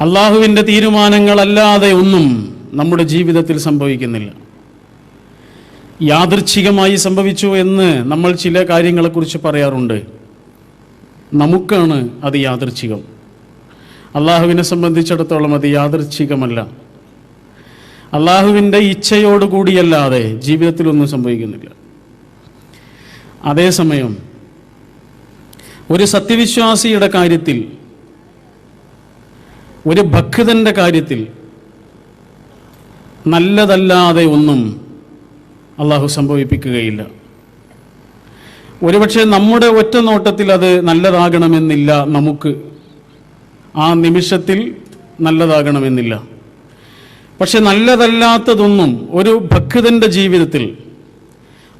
അള്ളാഹുവിന്റെ തീരുമാനങ്ങളല്ലാതെ ഒന്നും നമ്മുടെ ജീവിതത്തിൽ സംഭവിക്കുന്നില്ല. യാദൃച്ഛികമായി സംഭവിച്ചു എന്ന് നമ്മൾ ചില കാര്യങ്ങളെക്കുറിച്ച് പറയാറുണ്ട്. നമുക്കാണ് അത് യാദൃച്ഛികം. അള്ളാഹുവിനെ സംബന്ധിച്ചിടത്തോളം അത് യാദൃച്ഛികമല്ല. അള്ളാഹുവിന്റെ ഇച്ഛയോടുകൂടിയല്ലാതെ ജീവിതത്തിലൊന്നും സംഭവിക്കുന്നില്ല. അതേസമയം ഒരു സത്യവിശ്വാസിയുടെ കാര്യത്തിൽ ഒരു ഭക്തന്റെ കാര്യത്തിൽ നല്ലതല്ലാതെ ഒന്നും അള്ളാഹു സംഭവിപ്പിക്കുകയില്ല. ഒരുപക്ഷെ നമ്മുടെ ഒറ്റ നോട്ടത്തിൽ അത് നല്ലതാകണമെന്നില്ല നമുക്ക്. ആ നിമിഷത്തിൽ നല്ലതാകണമെന്നില്ല. പക്ഷെ നല്ലതല്ലാത്തതൊന്നും ഒരു ഭക്തന്റെ ജീവിതത്തിൽ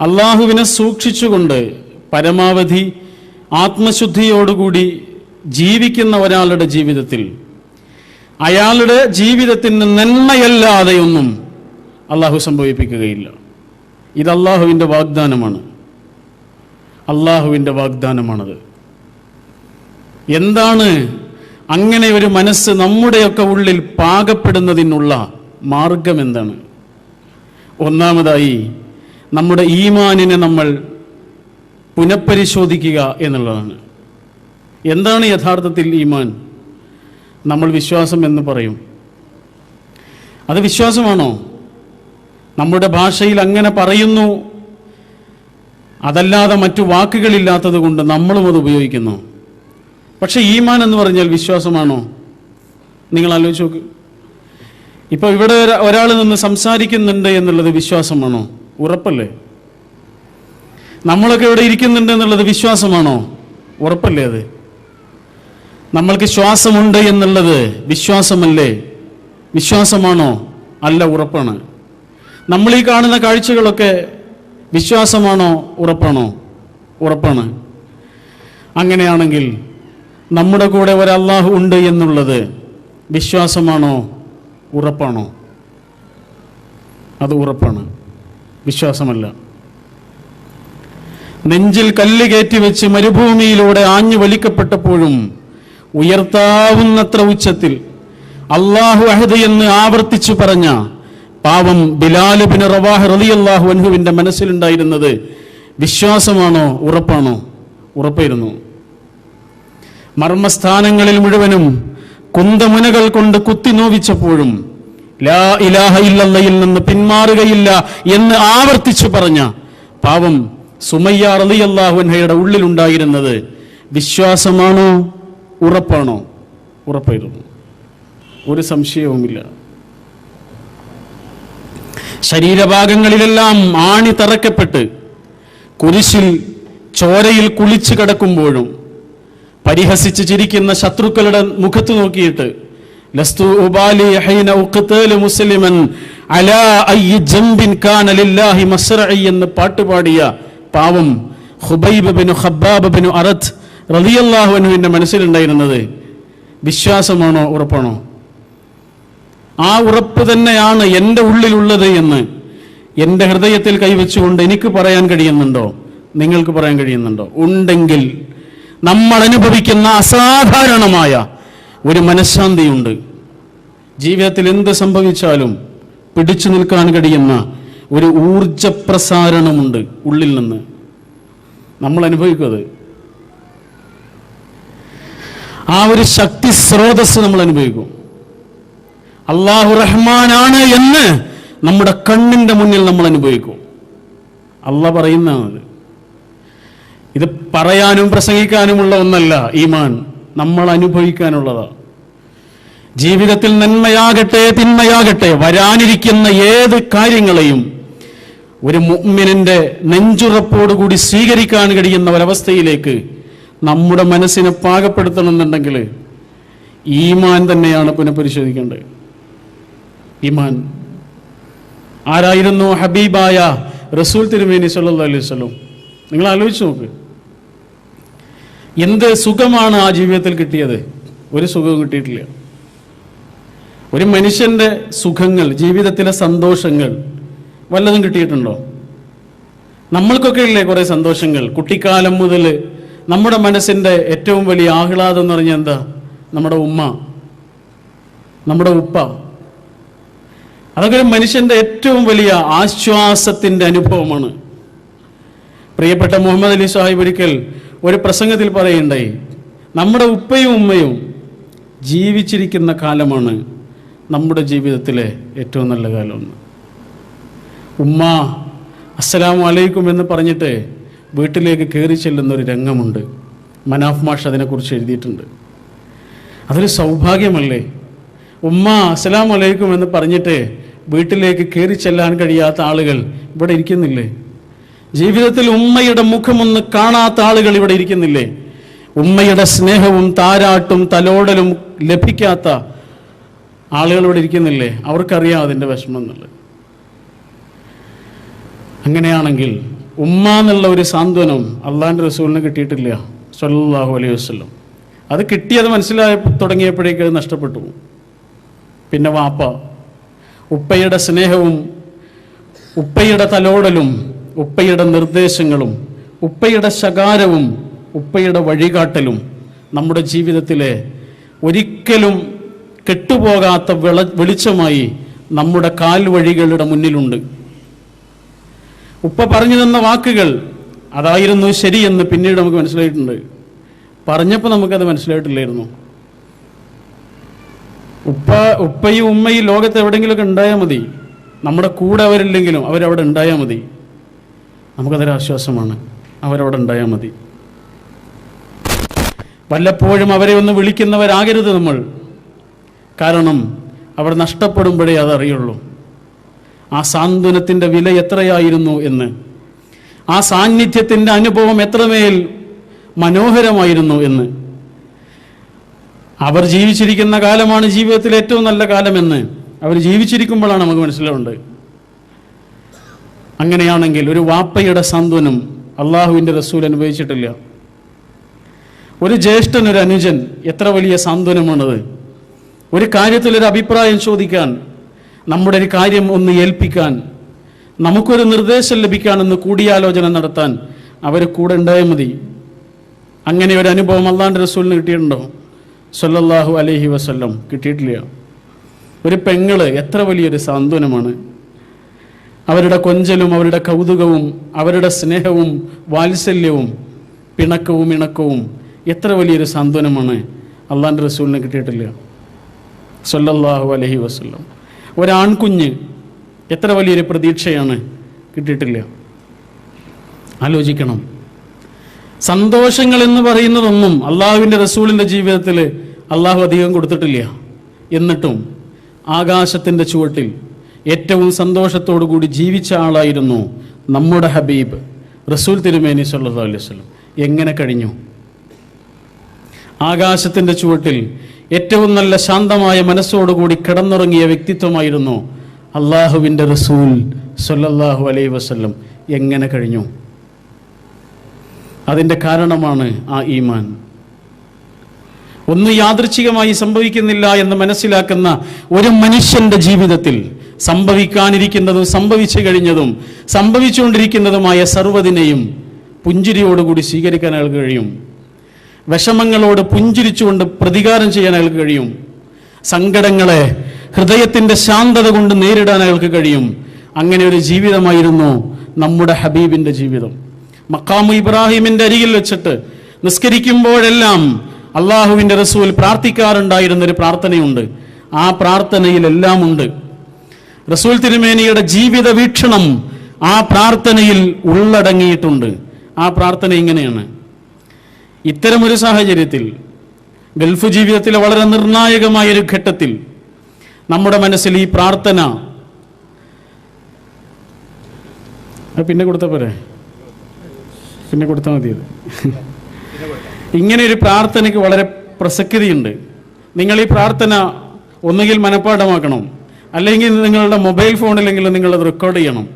അള്ളാഹുവിനെ സൂക്ഷിച്ചുകൊണ്ട് പരമാവധി ആത്മശുദ്ധിയോടുകൂടി ജീവിക്കുന്ന ഒരാളുടെ ജീവിതത്തിൽ അയാളുടെ ജീവിതത്തിന് നന്മയല്ലാതെയൊന്നും അള്ളാഹു സംഭവിപ്പിക്കുകയില്ല. ഇത് അള്ളാഹുവിന്റെ വാഗ്ദാനമാണ്. അള്ളാഹുവിന്റെ വാഗ്ദാനമാണത്. എന്താണ് അങ്ങനെ ഒരു മനസ്സ് നമ്മുടെയൊക്കെ ഉള്ളിൽ പാകപ്പെടുന്നതിനുള്ള മാർഗം എന്താണ്? ഒന്നാമതായി നമ്മുടെ ഈമാനിനെ നമ്മൾ പുനഃപരിശോധിക്കുക എന്നുള്ളതാണ്. എന്താണ് യഥാർത്ഥത്തിൽ ഈമാൻ? നമ്മൾ വിശ്വാസം എന്ന് പറയും. അത് വിശ്വാസമാണോ? നമ്മുടെ ഭാഷയിൽ അങ്ങനെ പറയുന്നു. അതല്ലാതെ മറ്റു വാക്കുകളില്ലാത്തത് കൊണ്ട് നമ്മളും അത് ഉപയോഗിക്കുന്നു. പക്ഷേ ഈമാൻ എന്ന് പറഞ്ഞാൽ വിശ്വാസമാണോ? നിങ്ങൾ ആലോചിച്ച് നോക്ക്. ഇപ്പോൾ ഇവിടെ ഒരാൾ നിന്ന് സംസാരിക്കുന്നുണ്ട് എന്നുള്ളത് വിശ്വാസമാണോ? ഉറപ്പല്ലേ? നമ്മളൊക്കെ ഇവിടെ ഇരിക്കുന്നുണ്ട് എന്നുള്ളത് വിശ്വാസമാണോ? ഉറപ്പല്ലേ അത്? നമ്മൾക്ക് ശ്വാസമുണ്ട് എന്നുള്ളത് വിശ്വാസമല്ലേ? വിശ്വാസമാണോ? അല്ല ഉറപ്പാണ്. നമ്മൾ ഈ കാണുന്ന കാഴ്ചകളൊക്കെ വിശ്വാസമാണോ? ഉറപ്പാണോ? ഉറപ്പാണ്. അങ്ങനെയാണെങ്കിൽ നമ്മുടെ കൂടെ ഒരു അള്ളാഹു ഉണ്ട് എന്നുള്ളത് വിശ്വാസമാണോ? ഉറപ്പാണോ? അത് ഉറപ്പാണ്. വിശ്വാസമല്ല. നെഞ്ചിൽ കല്ല് കയറ്റി വെച്ച് മരുഭൂമിയിലൂടെ ആഞ്ഞു വലിക്കപ്പെട്ടപ്പോഴും ഉയർത്താവുന്നത്ര ഉച്ചത്തിൽ അള്ളാഹു അഹദ് എന്ന് ആവർത്തിച്ചു പറഞ്ഞ പാവം ബിലാൽ ബിൻ റവാഹ് റളിയല്ലാഹു അൻഹുവിന്റെ മനസ്സിലുണ്ടായിരുന്നത് വിശ്വാസമാണോ ഉറപ്പാണോ? ഉറപ്പായിരുന്നു. മർമ്മസ്ഥാനങ്ങളിൽ മുഴുവനും കുന്തമുനകൾ കൊണ്ട് കുത്തി നോവിച്ചപ്പോഴും ലാ ഇലാഹ ഇല്ലല്ലയിൽ നിന്ന് പിന്മാറുകയില്ല എന്ന് ആവർത്തിച്ചു പറഞ്ഞ പാവം സുമയ്യ റളിയല്ലാഹു അൻഹയുടെ ഉള്ളിലുണ്ടായിരുന്നത് വിശ്വാസമാണോ ഉറപ്പാണോ? ഉറപ്പായിരുന്നു. ഒരു സംശയവുമില്ല. ശരീരഭാഗങ്ങളിലെല്ലാം ആണി തറക്കപ്പെട്ട് കുരിശിൽ ചോരയിൽ കുളിച്ചു കിടക്കുമ്പോഴും പരിഹസിച്ച് ചിരിക്കുന്ന ശത്രുക്കളുടെ മുഖത്ത് നോക്കിയിട്ട് ഉബാലി ഹൈന മുസ്ലിമൻ അലാ ജംബിൻ മസ്റഇ എന്ന് പാട്ടുപാടിയ പാവം ഹുബൈബ് ബിനു ബിനു അറത്ത് അൻഹുവിന്റെ മനസ്സിലുണ്ടായിരുന്നത് വിശ്വാസമാണോ ഉറപ്പാണോ? ആ ഉറപ്പ് തന്നെയാണ് എന്റെ ഉള്ളിലുള്ളത് എന്ന് എന്റെ ഹൃദയത്തിൽ കൈവച്ചുകൊണ്ട് എനിക്ക് പറയാൻ കഴിയുന്നുണ്ടോ? നിങ്ങൾക്ക് പറയാൻ കഴിയുന്നുണ്ടോ? ഉണ്ടെങ്കിൽ നമ്മൾ അനുഭവിക്കുന്ന അസാധാരണമായ ഒരു മനഃശാന്തിയുണ്ട്. ജീവിതത്തിൽ എന്ത് സംഭവിച്ചാലും പിടിച്ചു നിൽക്കാൻ കഴിയുന്ന ഒരു ഊർജപ്രസാരണമുണ്ട് ഉള്ളിൽ നിന്ന്. നമ്മൾ അനുഭവിക്കും അത് ആ ഒരു ശക്തി സ്രോതസ് നമ്മൾ അനുഭവിക്കും. അള്ളാഹു റഹ്മാനാണ് എന്ന് നമ്മുടെ കണ്ണിന്റെ മുന്നിൽ നമ്മൾ അനുഭവിക്കും. അള്ളാഹ് പറയുന്നതാണ്. ഇത് പറയാനും പ്രസംഗിക്കാനുമുള്ള ഒന്നല്ല ഈമാൻ. നമ്മൾ അനുഭവിക്കാനുള്ളതാണ് ജീവിതത്തിൽ നന്മയാകട്ടെ തിന്മയാകട്ടെ വരാനിരിക്കുന്ന ഏത് കാര്യങ്ങളെയും ഒരു മുഅ്മിനിന്റെ നെഞ്ചുറപ്പോടുകൂടി സ്വീകരിക്കാൻ കഴിയുന്ന ഒരവസ്ഥയിലേക്ക് നമ്മുടെ മനസ്സിനെ പാകപ്പെടുത്തണമെന്നുണ്ടെങ്കിൽ ഈമാൻ തന്നെയാണ് പുനഃപരിശോധിക്കേണ്ടത് ഈമാൻ. ആരായിരുന്നു ഹബീബായ റസൂൽ തിരുമേനി സല്ലാ അലൈഹി സ്വലം നിങ്ങൾ ആലോചിച്ച് നോക്ക്. എന്ത് സുഖമാണ് ആ ജീവിതത്തിൽ കിട്ടിയത്? ഒരു സുഖവും കിട്ടിയിട്ടില്ല. ഒരു മനുഷ്യന്റെ സുഖങ്ങൾ ജീവിതത്തിലെ സന്തോഷങ്ങൾ വല്ലതും കിട്ടിയിട്ടുണ്ടോ? നമ്മൾക്കൊക്കെ ഇല്ലേ കുറേ സന്തോഷങ്ങൾ? കുട്ടിക്കാലം മുതൽ നമ്മുടെ മനസ്സിന്റെ ഏറ്റവും വലിയ ആഹ്ലാദം എന്ന് പറഞ്ഞാൽ എന്താ? നമ്മുടെ ഉമ്മ നമ്മുടെ ഉപ്പ. അതൊക്കെ ഒരു മനുഷ്യന്റെ ഏറ്റവും വലിയ ആശ്വാസത്തിന്റെ അനുഭവമാണ്. പ്രിയപ്പെട്ട മുഹമ്മദ് അലി സാഹിബ് ഒരിക്കൽ ഒരു പ്രസംഗത്തിൽ പറയുണ്ടായി നമ്മുടെ ഉപ്പയും ഉമ്മയും ജീവിച്ചിരിക്കുന്ന കാലമാണ് നമ്മുടെ ജീവിതത്തിലെ ഏറ്റവും നല്ല കാലമെന്ന് ഉമ്മ അസ്സലാമലൈക്കും എന്ന് പറഞ്ഞിട്ട് വീട്ടിലേക്ക് കയറി ചെല്ലുന്ന ഒരു രംഗമുണ്ട്. മനാഫ് മാഷ് അതിനെക്കുറിച്ച് എഴുതിയിട്ടുണ്ട്. അതൊരു സൗഭാഗ്യമല്ലേ? ഉമ്മ അസ്സലാമു അലൈക്കും എന്ന് പറഞ്ഞിട്ട് വീട്ടിലേക്ക് കയറി ചെല്ലാൻ കഴിയാത്ത ആളുകൾ ഇവിടെ ഇരിക്കുന്നില്ലേ? ജീവിതത്തിൽ ഉമ്മയുടെ മുഖമൊന്ന് കാണാത്ത ആളുകൾ ഇവിടെ ഇരിക്കുന്നില്ലേ? ഉമ്മയുടെ സ്നേഹവും താരാട്ടും തലോടലും ലഭിക്കാത്ത ആളുകൾ ഇവിടെ ഇരിക്കുന്നില്ലേ? അവർക്കറിയാം അതിന്റെ വിഷമം എന്നുള്ളത്. അങ്ങനെയാണെങ്കിൽ ഉമ്മ എന്നുള്ള ഒരു സാന്ത്വനം അള്ളാഹിന്റെ റസൂലിന് കിട്ടിയിട്ടില്ല. സല്ലാഹു അലൈഹി വസ്ലം അത് കിട്ടിയത് മനസ്സിലായ തുടങ്ങിയപ്പോഴേക്ക് അത് നഷ്ടപ്പെട്ടു. പിന്നെ വാപ്പ. ഉപ്പയുടെ സ്നേഹവും ഉപ്പയുടെ തലോടലും ഉപ്പയുടെ നിർദ്ദേശങ്ങളും ഉപ്പയുടെ ശകാരവും ഉപ്പയുടെ വഴികാട്ടലും നമ്മുടെ ജീവിതത്തിലെ ഒരിക്കലും കെട്ടുപോകാത്ത വെള വെളിച്ചമായി നമ്മുടെ കാൽവഴികളുടെ മുന്നിലുണ്ട്. ഉപ്പ പറഞ്ഞു തന്ന വാക്കുകൾ അതായിരുന്നു ശരിയെന്ന് പിന്നീട് നമുക്ക് മനസ്സിലായിട്ടുണ്ട്. പറഞ്ഞപ്പോൾ നമുക്കത് മനസ്സിലായിട്ടില്ലായിരുന്നു. ഉപ്പ ഉപ്പയും ഉമ്മയും ലോകത്ത് എവിടെയെങ്കിലുമൊക്കെ ഉണ്ടായാൽ മതി. നമ്മുടെ കൂടെ അവരില്ലെങ്കിലും അവരവിടെ ഉണ്ടായാൽ മതി. നമുക്കതൊരു ആശ്വാസമാണ്. അവരവിടെ ഉണ്ടായാൽ മതി. വല്ലപ്പോഴും അവരെ ഒന്ന് വിളിക്കുന്നവരാകരുത് നമ്മൾ. കാരണം അവർ നഷ്ടപ്പെടുമ്പോഴേ അതറിയുള്ളൂ. ആ സാന്ത്വനത്തിന്റെ വില എത്രയായിരുന്നു എന്ന്? ആ സാന്നിധ്യത്തിന്റെ അനുഭവം എത്രമേൽ മനോഹരമായിരുന്നു എന്ന്? അവർ ജീവിച്ചിരിക്കുന്ന കാലമാണ് ജീവിതത്തിലെ ഏറ്റവും നല്ല കാലമെന്ന്. അവർ ജീവിച്ചിരിക്കുമ്പോഴാണ് നമുക്ക് മനസ്സിലാവേണ്ടത് അങ്ങനെയാണെങ്കിൽ ഒരു വാപ്പയുടെ സാന്ത്വനം അള്ളാഹുവിന്റെ റസൂൽ അനുഭവിച്ചിട്ടില്ല. ഒരു ജ്യേഷ്ഠൻ ഒരു അനുജൻ എത്ര വലിയ സാന്ത്വനമാണത്? ഒരു കാര്യത്തിൽ ഒരു അഭിപ്രായം ചോദിക്കാൻ നമ്മുടെ ഒരു കാര്യം ഒന്ന് ഏൽപ്പിക്കാൻ നമുക്കൊരു നിർദ്ദേശം ലഭിക്കാനെന്ന് കൂടിയാലോചന നടത്താൻ അവർ കൂടെ ഉണ്ടായാൽ മതി. അങ്ങനെ ഒരു അനുഭവം അള്ളാന്റെ റസൂലിന് കിട്ടിയിട്ടുണ്ടോ? സല്ലല്ലാഹു അലഹി വസ്ല്ലം. കിട്ടിയിട്ടില്ല. ഒരു പെങ്ങൾ എത്ര വലിയൊരു സാന്ത്വനമാണ്. അവരുടെ കൊഞ്ചലും അവരുടെ കൗതുകവും അവരുടെ സ്നേഹവും വാത്സല്യവും പിണക്കവും ഇണക്കവും എത്ര വലിയൊരു സാന്ത്വനമാണ് അള്ളാന്റെ റസൂലിന് കിട്ടിയിട്ടില്ല. സല്ലല്ലാഹു അലഹി വസല്ലം. ഒരാൺകുഞ്ഞ് എത്ര വലിയൊരു പ്രതീക്ഷയാണ് കിട്ടിയിട്ടില്ല. ആലോചിക്കണം. സന്തോഷങ്ങൾ എന്ന് പറയുന്നതൊന്നും അള്ളാഹുവിന്റെ റസൂലിന്റെ ജീവിതത്തിൽ അള്ളാഹു അധികം കൊടുത്തിട്ടില്ല. എന്നിട്ടും ആകാശത്തിന്റെ ചുവട്ടിൽ ഏറ്റവും സന്തോഷത്തോടു കൂടി ജീവിച്ച ആളായിരുന്നു നമ്മുടെ ഹബീബ് റസൂൽ തിരുമേനി സല്ലാ അലൈഹി വസല്ലം. എങ്ങനെ കഴിഞ്ഞു? ആകാശത്തിന്റെ ചുവട്ടിൽ ഏറ്റവും നല്ല ശാന്തമായ മനസ്സോടുകൂടി കിടന്നുറങ്ങിയ വ്യക്തിത്വമായിരുന്നു അള്ളാഹുവിന്റെ റസൂൽ സൊല്ലാഹു അലൈ വസ്ല്ലം. എങ്ങനെ കഴിഞ്ഞു? അതിന്റെ കാരണമാണ് ആ ഈമാൻ. ഒന്നും യാദൃച്ഛികമായി സംഭവിക്കുന്നില്ല എന്ന് മനസ്സിലാക്കുന്ന ഒരു മനുഷ്യന്റെ ജീവിതത്തിൽ സംഭവിക്കാനിരിക്കുന്നതും സംഭവിച്ചു കഴിഞ്ഞതും സംഭവിച്ചുകൊണ്ടിരിക്കുന്നതുമായ സർവതിനെയും പുഞ്ചിരിയോടുകൂടി സ്വീകരിക്കാൻ കഴിയും. വിഷമങ്ങളോട് പുഞ്ചിരിച്ചുകൊണ്ട് പ്രതികാരം ചെയ്യാൻ അയാൾക്ക് കഴിയും. സങ്കടങ്ങളെ ഹൃദയത്തിന്റെ ശാന്തത കൊണ്ട് നേരിടാൻ അയാൾക്ക് കഴിയും. അങ്ങനെ ഒരു ജീവിതമായിരുന്നു നമ്മുടെ ഹബീബിന്റെ ജീവിതം. മക്കാമു ഇബ്രാഹിമിന്റെ അരികിൽ വെച്ചിട്ട് നിസ്കരിക്കുമ്പോഴെല്ലാം അള്ളാഹുവിന്റെ റസൂൽ പ്രാർത്ഥിക്കാറുണ്ടായിരുന്ന ഒരു പ്രാർത്ഥനയുണ്ട്. ആ പ്രാർത്ഥനയിലെല്ലാം ഉണ്ട്. റസൂൽ തിരുമേനിയുടെ ജീവിത വീക്ഷണം ആ പ്രാർത്ഥനയിൽ ഉള്ളടങ്ങിയിട്ടുണ്ട്. ആ പ്രാർത്ഥന ഇങ്ങനെയാണ്. ഇത്തരമൊരു സാഹചര്യത്തിൽ ഗൾഫ് ജീവിതത്തിലെ വളരെ നിർണായകമായൊരു ഘട്ടത്തിൽ നമ്മുടെ മനസ്സിൽ ഈ പ്രാർത്ഥന പിന്നെ കൊടുത്ത പോരെ? പിന്നെ കൊടുത്താൽ മതി അത്. ഇങ്ങനെ ഒരു പ്രാർത്ഥനയ്ക്ക് വളരെ പ്രസക്തിയുണ്ട്. നിങ്ങൾ ഈ പ്രാർത്ഥന ഒന്നുകിൽ മനഃപ്പാഠമാക്കണം അല്ലെങ്കിൽ നിങ്ങളുടെ മൊബൈൽ ഫോണിലെങ്കിലും നിങ്ങളത് റെക്കോർഡ് ചെയ്യണം.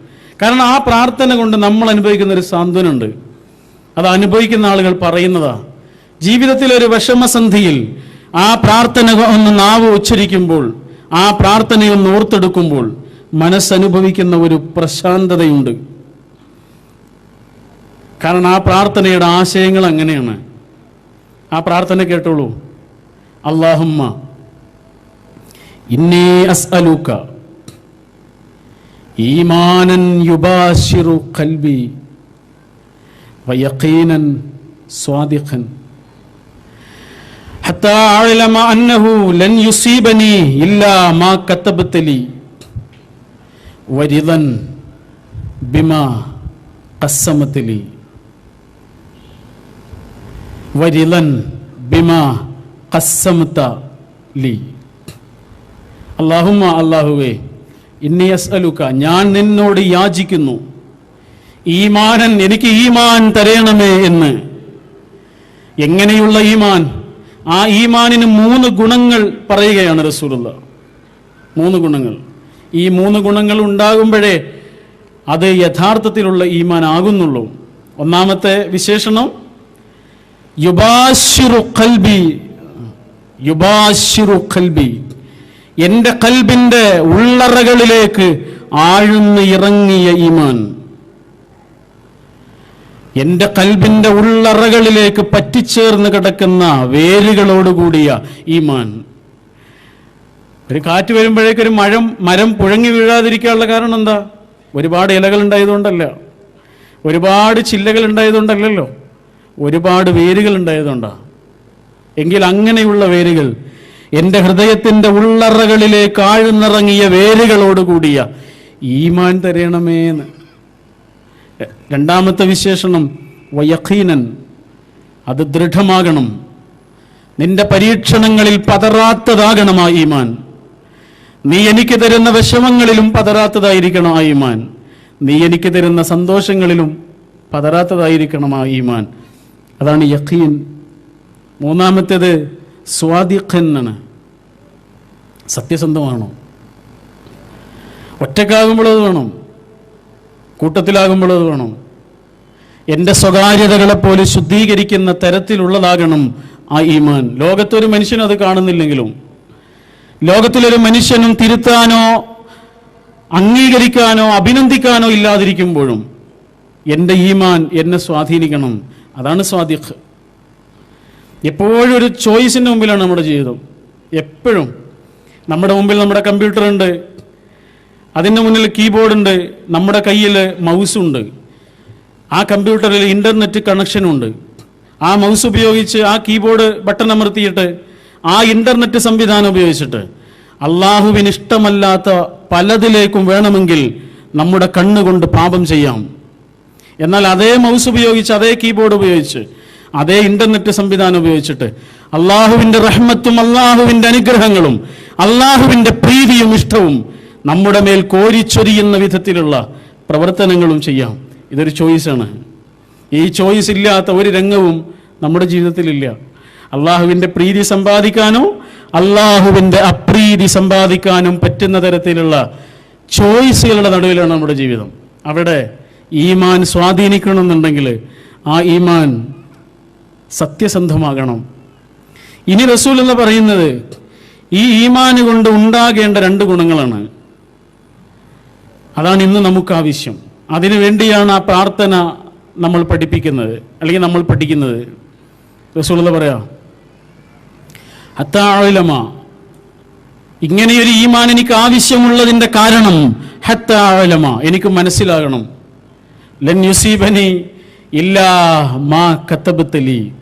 കാരണം ആ പ്രാർത്ഥന കൊണ്ട് നമ്മൾ അനുഭവിക്കുന്ന ഒരു സാന്ത്വനമുണ്ട്. അത് അനുഭവിക്കുന്ന ആളുകൾ പറയുന്നതാ ജീവിതത്തിൽ ഒരു വിഷമസന്ധിയിൽ ആ പ്രാർത്ഥന ഒന്ന് നാവ് ഉച്ചരിക്കുമ്പോൾ ആ പ്രാർത്ഥനയൊന്ന് ഓർത്തെടുക്കുമ്പോൾ മനസ്സനുഭവിക്കുന്ന ഒരു പ്രശാന്തതയുണ്ട്. കാരണം ആ പ്രാർത്ഥനയുടെ ആശയങ്ങൾ അങ്ങനെയാണ്. ആ പ്രാർത്ഥന കേട്ടോളൂ. അള്ളാഹുമ്മ ഇന്നേ അസ്അലൂക്ക ഈമാനൻ യുബാശിറു ഖൽബി വയഖീനൻ സ്വാദിഖൻ حتى أعلم أنه لن يصيبني إلا ما كتبت لي ورضا بما قسمت لي ورضا بما قسمت لي അള്ളാഹുമ്മ അള്ളാഹുവേ ഇന്നി അസ്അലുക ഞാൻ നിന്നോട് യാചിക്കുന്നു ഈമാനൻ എനിക്ക് ഈമാൻ തരയണമേ എന്ന്. എങ്ങനെയുള്ള ഈമാൻ? ആ ഈമാനിന് മൂന്ന് ഗുണങ്ങൾ പറയുകയാണ് റസൂലുള്ള. മൂന്ന് ഗുണങ്ങൾ. ഈ മൂന്ന് ഗുണങ്ങൾ ഉണ്ടാകുമ്പോഴേ അത് യഥാർത്ഥത്തിലുള്ള ഈമാൻ ആകുന്നുള്ളൂ ഒന്നാമത്തെ വിശേഷണം യുബാശിറു കൽബി യുബാശിറു കൽബി എന്റെ കൽബിന്റെ ഉള്ളറകളിലേക്ക് ആഴ്ന്ന് ഇറങ്ങിയ ഈമാൻ. എന്റെ കൽബിന്റെ ഉള്ളറകളിലേക്ക് പറ്റിച്ചേർന്ന് കിടക്കുന്ന വേരുകളോടുകൂടിയ ഈമാൻ. ഒരു കാറ്റ് വരുമ്പോഴേക്കൊരു മഴം മരം പുഴങ്ങി വീഴാതിരിക്കാനുള്ള കാരണം എന്താ? ഒരുപാട് ഇലകൾ ഉണ്ടായതുകൊണ്ടല്ല. ഒരുപാട് ചില്ലകൾ ഉണ്ടായതുകൊണ്ടല്ലല്ലോ. ഒരുപാട് വേരുകൾ ഉണ്ടായതുകൊണ്ടാ. എങ്കിൽ അങ്ങനെയുള്ള വേരുകൾ എന്റെ ഹൃദയത്തിന്റെ ഉള്ളറകളിലേക്ക് ആഴ്ന്നിറങ്ങിയ വേരുകളോടുകൂടിയ ഈമാൻ തരണമേന്ന് രണ്ടാമത്തെ വിശേഷണം വയഖീനൻ അത് ദൃഢമാകണം. നിന്റെ പരീക്ഷണങ്ങളിൽ പതറാത്തതാകണം ആ ഈമാൻ. നീ എനിക്ക് തരുന്ന വിഷമങ്ങളിലും പതറാത്തതായിരിക്കണം ആ ഈമാൻ. നീ എനിക്ക് തരുന്ന സന്തോഷങ്ങളിലും പതറാത്തതായിരിക്കണം ആ ഈമാൻ. അതാണ് യഖീൻ. മൂന്നാമത്തേത് സ്വാദിഖന്നാണ് സത്യസന്ധമാണോ? ഒറ്റക്കാകുമ്പോൾ അത് വേണം. കൂട്ടത്തിലാകുമ്പോൾ അത് വേണം. എന്റെ സ്വകാര്യതകളെപ്പോലെ ശുദ്ധീകരിക്കുന്ന തരത്തിലുള്ളതാകണം ആ ഈമാൻ. ലോകത്തൊരു മനുഷ്യനും അത് കാണുന്നില്ലെങ്കിലും ലോകത്തിലൊരു മനുഷ്യനും തിരുത്താനോ അംഗീകരിക്കാനോ അഭിനന്ദിക്കാനോ ഇല്ലാതിരിക്കുമ്പോഴും എന്റെ ഈമാൻ എന്നെ സ്വാധീനിക്കണം. അതാണ് സ്വാദിഖ്. എപ്പോഴും ഒരു ചോയ്സിന്റെ മുമ്പിലാണ് നമ്മുടെ ജീവിതം. എപ്പോഴും നമ്മുടെ മുമ്പിൽ നമ്മുടെ കമ്പ്യൂട്ടർ ഉണ്ട് അതിന്റെ മുന്നിൽ കീബോർഡുണ്ട് നമ്മുടെ കയ്യിൽ മൗസ് ഉണ്ട്. ആ കമ്പ്യൂട്ടറിൽ ഇന്റർനെറ്റ് കണക്ഷനുണ്ട് ആ മൗസ് ഉപയോഗിച്ച് ആ കീബോർഡ് ബട്ടൺ അമർത്തിയിട്ട് ആ ഇന്റർനെറ്റ് സംവിധാനം ഉപയോഗിച്ചിട്ട് അള്ളാഹുവിന് ഇഷ്ടമല്ലാത്ത പലതിലേക്കും വേണമെങ്കിൽ നമ്മുടെ കണ്ണുകൊണ്ട് പാപം ചെയ്യാം. എന്നാൽ അതേ മൗസ് ഉപയോഗിച്ച് അതേ കീബോർഡ് ഉപയോഗിച്ച് അതേ ഇന്റർനെറ്റ് സംവിധാനം ഉപയോഗിച്ചിട്ട് അള്ളാഹുവിന്റെ റഹ്മത്തും അള്ളാഹുവിന്റെ അനുഗ്രഹങ്ങളും അള്ളാഹുവിന്റെ പ്രീതിയും ഇഷ്ടവും നമ്മുടെ മേൽ കോരിച്ചൊരിയുന്ന വിധത്തിലുള്ള പ്രവർത്തനങ്ങളും ചെയ്യാം. ഇതൊരു ചോയ്സാണ് ഈ ചോയ്സ് ഇല്ലാത്ത ഒരു രംഗവും നമ്മുടെ ജീവിതത്തിലില്ല. അള്ളാഹുവിന്റെ പ്രീതി സമ്പാദിക്കാനോ അള്ളാഹുവിന്റെ അപ്രീതി സമ്പാദിക്കാനും പറ്റുന്ന തരത്തിലുള്ള ചോയ്സുകളുടെ നടുവിലാണ് നമ്മുടെ ജീവിതം. അവിടെ ഈമാൻ സ്വാധീനിക്കണമെന്നുണ്ടെങ്കിൽ ആ ഈമാൻ സത്യസന്ധമാകണം. ഇനി റസൂൽ എന്ന് പറയുന്നത് ഈ ഈമാന് കൊണ്ട് ഉണ്ടാകേണ്ട രണ്ട് ഗുണങ്ങളാണ്. അതാണ് ഇന്ന് നമുക്ക് ആവശ്യം. അതിനു വേണ്ടിയാണ് ആ പ്രാർത്ഥന നമ്മൾ പഠിപ്പിക്കുന്നത്. അല്ലെങ്കിൽ നമ്മൾ പഠിക്കുന്നത്. എന്ന് പറയാ ഹത്താഴലമ ഇങ്ങനെയൊരു ഈമാൻ എനിക്ക് ആവശ്യമുള്ളതിന്റെ കാരണം ഹത്താഴലമ എനിക്ക് മനസ്സിലാകണം. ലൻ യുസീബനി ഇല്ലാ മാ കത്തബത്തലി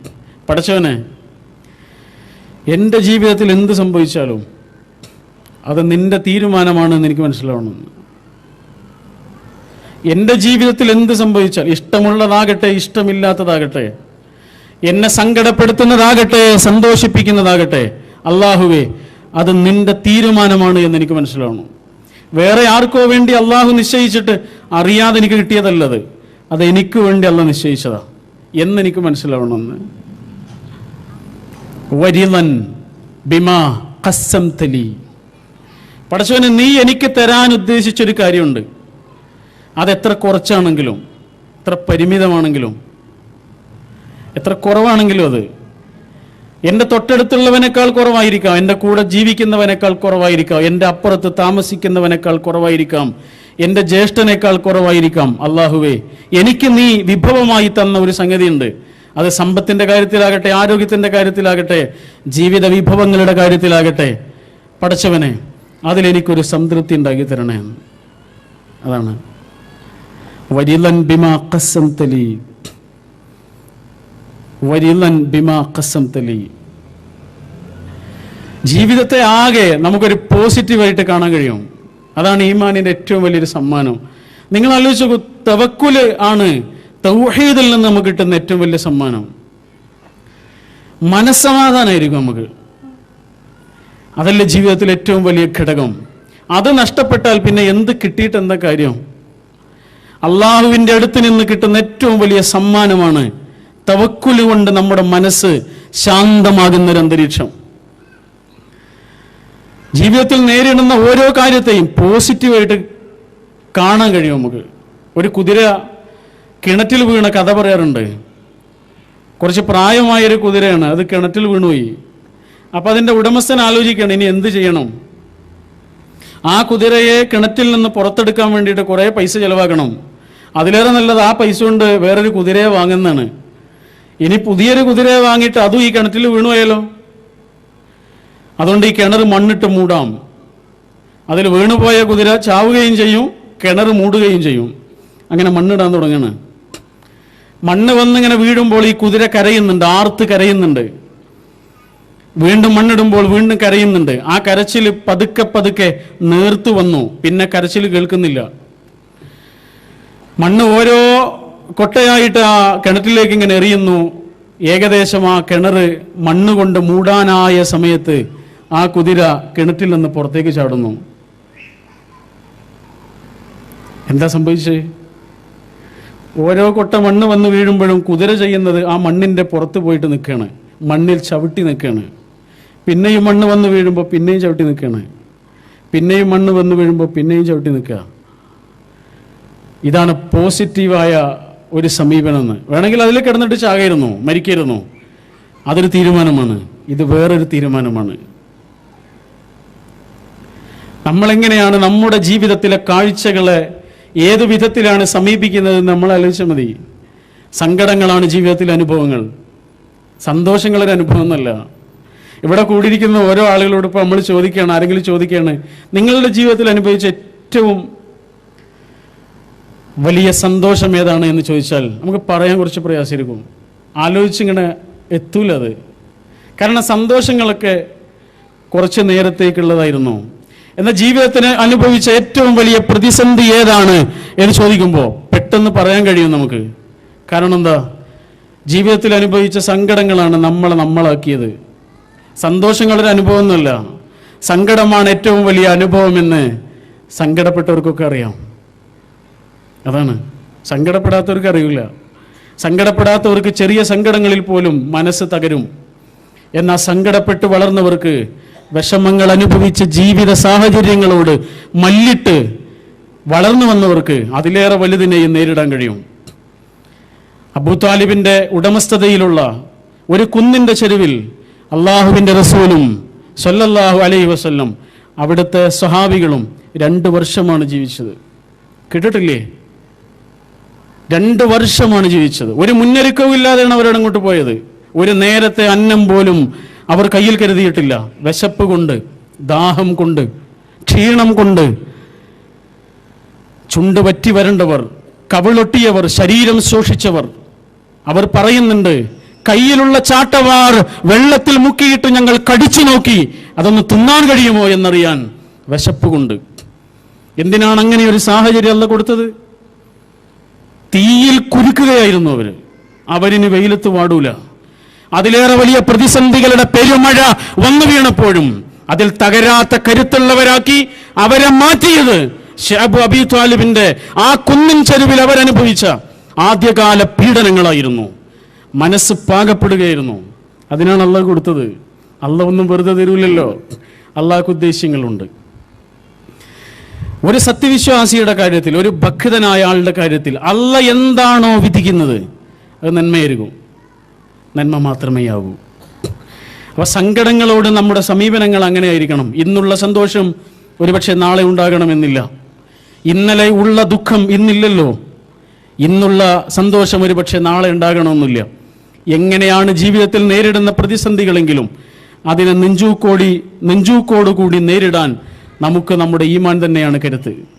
പഠിച്ചവനെ എന്റെ ജീവിതത്തിൽ എന്ത് സംഭവിച്ചാലും അത് നിന്റെ തീരുമാനമാണെന്ന് എനിക്ക് മനസ്സിലാവണം. എന്റെ ജീവിതത്തിൽ എന്ത് സംഭവിച്ചാൽ ഇഷ്ടമുള്ളതാകട്ടെ ഇഷ്ടമില്ലാത്തതാകട്ടെ എന്നെ സങ്കടപ്പെടുത്തുന്നതാകട്ടെ സന്തോഷിപ്പിക്കുന്നതാകട്ടെ അള്ളാഹുവേ അത് നിന്റെ തീരുമാനമാണ് എന്ന് എനിക്ക് മനസ്സിലാവണം വേറെ ആർക്കോ വേണ്ടി അള്ളാഹു നിശ്ചയിച്ചിട്ട് അറിയാതെ എനിക്ക് കിട്ടിയതല്ലത്. അത് എനിക്ക് വേണ്ടി അല്ല നിശ്ചയിച്ചതാ എന്നെനിക്ക് മനസ്സിലാവണമെന്ന് വരിലൻ ബിമാ കസ്സം തലി പടച്ചവന് നീ എനിക്ക് തരാൻ ഉദ്ദേശിച്ചൊരു കാര്യമുണ്ട്. അതെത്ര കുറച്ചാണെങ്കിലും എത്ര പരിമിതമാണെങ്കിലും എത്ര കുറവാണെങ്കിലും അത് എന്റെ തൊട്ടടുത്തുള്ളവനേക്കാൾ കുറവായിരിക്കാം എന്റെ കൂടെ ജീവിക്കുന്നവനേക്കാൾ കുറവായിരിക്കാം എന്റെ അപ്പുറത്ത് താമസിക്കുന്നവനേക്കാൾ കുറവായിരിക്കാം എന്റെ ജ്യേഷ്ഠനേക്കാൾ കുറവായിരിക്കാം. അള്ളാഹുവേ എനിക്ക് നീ വിഭവമായി തന്ന ഒരു സംഗതിയുണ്ട്. അത് സമ്പത്തിന്റെ കാര്യത്തിലാകട്ടെ ആരോഗ്യത്തിന്റെ കാര്യത്തിലാകട്ടെ ജീവിത വിഭവങ്ങളുടെ കാര്യത്തിലാകട്ടെ. പഠിച്ചവനെ അതിലെനിക്കൊരു സംതൃപ്തി ഉണ്ടാക്കി തരണേ അതാണ്. വരിലൻ ബിമാ കസം തലി. വരിലൻ ബിമാ കസം തലി. ജീവിതത്തെ ആകെ നമുക്കൊരു പോസിറ്റീവായിട്ട് കാണാൻ കഴിയും. അതാണ് ഈമാനിന്റെ ഏറ്റവും വലിയൊരു സമ്മാനം. നിങ്ങൾ ആലോചിച്ച് നോക്കൂ തവക്കുൽ ആണ് തൗഹീദിൽ നിന്ന് നമുക്ക് കിട്ടുന്ന ഏറ്റവും വലിയ സമ്മാനം. മനസ്സമാധാനമായിരിക്കും നമുക്ക്. അതല്ലേ ജീവിതത്തിൽ ഏറ്റവും വലിയ ഘടകം. അത് നഷ്ടപ്പെട്ടാൽ പിന്നെ എന്ത് കിട്ടിയിട്ട് എന്താ കാര്യം? അള്ളാഹുവിന്റെ അടുത്ത് നിന്ന് കിട്ടുന്ന ഏറ്റവും വലിയ സമ്മാനമാണ് തവക്കുൽ കൊണ്ട് നമ്മുടെ മനസ്സ് ശാന്തമാകുന്ന ഒരു അന്തരീക്ഷം. ജീവിതത്തിൽ നേരിടുന്ന ഓരോ കാര്യത്തെയും പോസിറ്റീവായിട്ട് കാണാൻ കഴിയും നമുക്ക്. ഒരു കുതിര കിണറ്റിൽ വീണ കഥ പറയാറുണ്ട്. കുറച്ച് പ്രായമായൊരു കുതിരയാണ് അത് കിണറ്റിൽ വീണുപോയി. അപ്പം അതിന്റെ ഉടമസ്ഥൻ ആലോചിക്കണം ഇനി എന്ത് ചെയ്യണം? ആ കുതിരയെ കിണറ്റിൽ നിന്ന് പുറത്തെടുക്കാൻ വേണ്ടിയിട്ട് കുറേ പൈസ ചിലവാക്കണം. അതിലേറെ നല്ലത് ആ പൈസ കൊണ്ട് വേറൊരു കുതിരയെ വാങ്ങുന്നതാണ്. ഇനി പുതിയൊരു കുതിരയെ വാങ്ങിയിട്ട് അതും ഈ കിണറ്റിൽ വീണുപോയാലോ? അതുകൊണ്ട് ഈ കിണർ മണ്ണിട്ട് മൂടാം. അതിൽ വീണുപോയ കുതിര ചാവുകയും ചെയ്യും കിണർ മൂടുകയും ചെയ്യും. അങ്ങനെ മണ്ണിടാൻ തുടങ്ങാണ്. മണ്ണ് വന്നിങ്ങനെ വീഴുമ്പോൾ ഈ കുതിര കരയുന്നുണ്ട് ആർത്ത് കരയുന്നുണ്ട്. വീണ്ടും മണ്ണിടുമ്പോൾ വീണ്ടും കരയുന്നുണ്ട്. ആ കരച്ചിൽ പതുക്കെ പതുക്കെ നേർത്തു വന്നു. പിന്നെ കരച്ചിൽ കേൾക്കുന്നില്ല. മണ്ണ് ഓരോ കൊട്ടയായിട്ട് ആ കിണറ്റിലേക്ക് ഇങ്ങനെ എറിയുന്നു. ഏകദേശം ആ കിണർ മണ്ണ് കൊണ്ട് മൂടാനായ സമയത്ത് ആ കുതിര കിണറ്റിൽ നിന്ന് പുറത്തേക്ക് ചാടുന്നു. എന്താ സംഭവിച്ചേ ഓരോ കൊട്ട മണ്ണ് വന്ന് വീഴുമ്പോഴും കുതിര ചെയ്യുന്നത് ആ മണ്ണിന്റെ പുറത്ത് പോയിട്ട് നിൽക്കുകയാണ്. മണ്ണിൽ ചവിട്ടി നിൽക്കുകയാണ്. പിന്നെയും മണ്ണ് വന്ന് വീഴുമ്പോൾ പിന്നെയും ചവിട്ടി നിൽക്കുകയാണ്. പിന്നെയും മണ്ണ് വന്ന് വീഴുമ്പോൾ പിന്നെയും ചവിട്ടി നിൽക്കുക. ഇതാണ് പോസിറ്റീവായ ഒരു സമീപനം എന്ന് വേണമെങ്കിൽ അതിൽ കിടന്നിട്ട് ചാകരുന്നു മരിക്കരുന്നു അതൊരു തീരുമാനമാണ്. ഇത് വേറൊരു തീരുമാനമാണ്. നമ്മളെങ്ങനെയാണ് നമ്മുടെ ജീവിതത്തിലെ കാഴ്ചകളെ ഏതു വിധത്തിലാണ് സമീപിക്കുന്നത് നമ്മൾ ആലോചിച്ചാൽ മതി. സങ്കടങ്ങളാണ് ജീവിതത്തിലെ അനുഭവങ്ങൾ. സന്തോഷങ്ങളൊരു അനുഭവം എന്നല്ല. ഇവിടെ കൂടിയിരിക്കുന്ന ഓരോ ആളുകളോട് ഇപ്പോൾ നമ്മൾ ചോദിക്കുകയാണ് ആരെങ്കിലും ചോദിക്കുകയാണ് നിങ്ങളുടെ ജീവിതത്തിൽ അനുഭവിച്ച ഏറ്റവും വലിയ സന്തോഷം ഏതാണ് എന്ന് ചോദിച്ചാൽ നമുക്ക് പറയാൻ കുറച്ച് പ്രയാസമായിരിക്കും. ആലോചിച്ചിങ്ങനെ എത്തൂല അത്. കാരണം സന്തോഷങ്ങളൊക്കെ കുറച്ച് നേരത്തേക്കുള്ളതായിരുന്നു. എന്നാൽ ജീവിതത്തിന് അനുഭവിച്ച ഏറ്റവും വലിയ പ്രതിസന്ധി ഏതാണ് എന്ന് ചോദിക്കുമ്പോൾ പെട്ടെന്ന് പറയാൻ കഴിയും നമുക്ക്. കാരണം എന്താ? ജീവിതത്തിൽ അനുഭവിച്ച സങ്കടങ്ങളാണ് നമ്മളെ നമ്മളാക്കിയത്. സന്തോഷങ്ങളൊരു അനുഭവമൊന്നുമല്ല. സങ്കടമാണ് ഏറ്റവും വലിയ അനുഭവമെന്ന് സങ്കടപ്പെട്ടവർക്കൊക്കെ അറിയാം. അതാണ്. സങ്കടപ്പെടാത്തവർക്ക് അറിയില്ല. സങ്കടപ്പെടാത്തവർക്ക് ചെറിയ സങ്കടങ്ങളിൽ പോലും മനസ്സ് തകരും. എന്നാൽ സങ്കടപ്പെട്ട് വളർന്നവർക്ക് വിഷമങ്ങൾ അനുഭവിച്ച ജീവിത സാഹചര്യങ്ങളോട് മല്ലിട്ട് വളർന്നു വന്നവർക്ക് അതിലേറെ വലുതിനെയും നേരിടാൻ കഴിയും. അബൂ താലിബിന്റെ ഉടമസ്ഥതയിലുള്ള ഒരു കുന്നിന്റെ ചെരുവിൽ അള്ളാഹുവിന്റെ റസൂലും സൊല്ലല്ലാഹു അലൈഹി വസല്ലം അവിടുത്തെ സ്വഹാബികളും രണ്ട് വർഷമാണ് ജീവിച്ചത്. കേട്ടിട്ടില്ലേ? രണ്ട് വർഷമാണ് ജീവിച്ചത്. ഒരു മുന്നൊരുക്കവും ഇല്ലാതെയാണ് അവരുടെ അങ്ങോട്ട് പോയത്. ഒരു നേരത്തെ അന്നം പോലും അവർ കയ്യിൽ കരുതിയിട്ടില്ല. വിശപ്പ് കൊണ്ട് ദാഹം കൊണ്ട് ക്ഷീണം കൊണ്ട് ചുണ്ട് പറ്റി വരേണ്ടവർ കവിളൊട്ടിയവർ ശരീരം ശോഷിച്ചവർ അവർ പറയുന്നുണ്ട് കയ്യിലുള്ള ചാട്ടവാർ വെള്ളത്തിൽ മുക്കിയിട്ട് ഞങ്ങൾ കടിച്ചു നോക്കി. അതൊന്ന് തിന്നാൻ കഴിയുമോ? എന്നറിയാൻ വിശപ്പ് കൊണ്ട്. എന്തിനാണ് അങ്ങനെ ഒരു സാഹചര്യം അല്ല കൊടുത്തത്? തീയിൽ കുരുക്കുകയായിരുന്നു അവർ. അവരിന് വെയിലത്ത് വാടൂല. അതിലേറെ വലിയ പ്രതിസന്ധികളുടെ പെരുമഴ വന്നു വീണപ്പോഴും അതിൽ തകരാത്ത കരുത്തുള്ളവരാക്കി അവരെ മാറ്റിയത് ഷാബു അബി താലിബിന്റെ ആ കുന്നിൻ ചെരുവിൽ അവരനുഭവിച്ച ആദ്യകാല പീഡനങ്ങളായിരുന്നു. മനസ്സ് പാകപ്പെടുകയായിരുന്നു. അതിനാണ് അള്ളാഹ് കൊടുത്തത്. അള്ളാഹ് ഒന്നും വെറുതെ തരൂലല്ലോ. അള്ളാഹ്ക്ക് ഉദ്ദേശ്യങ്ങളുണ്ട്. ഒരു സത്യവിശ്വാസിയുടെ കാര്യത്തിൽ ഒരു ഭക്തനായ ആളുടെ കാര്യത്തിൽ അല്ല എന്താണോ വിധിക്കുന്നത് അത് നന്മയായിരിക്കും നന്മ മാത്രമേ ആകൂ അപ്പോൾ സങ്കടങ്ങളോട് നമ്മുടെ സമീപനങ്ങൾ അങ്ങനെ ആയിരിക്കണം ഇന്നുള്ള സന്തോഷം ഒരുപക്ഷെ നാളെ ഉണ്ടാകണമെന്നില്ല. ഇന്നലെ ഉള്ള ദുഃഖം ഇന്നില്ലല്ലോ. ഇന്നുള്ള സന്തോഷം ഒരുപക്ഷെ നാളെ ഉണ്ടാകണമെന്നില്ല. എങ്ങനെയാണ് ജീവിതത്തിൽ നേരിടുന്ന പ്രതിസന്ധികളെങ്കിലും അതിനെ നെഞ്ചൂക്കോടി നെഞ്ചൂക്കോടുകൂടി നേരിടാൻ നമുക്ക് നമ്മുടെ ഈമാൻ തന്നെയാണ് കരുത്ത്.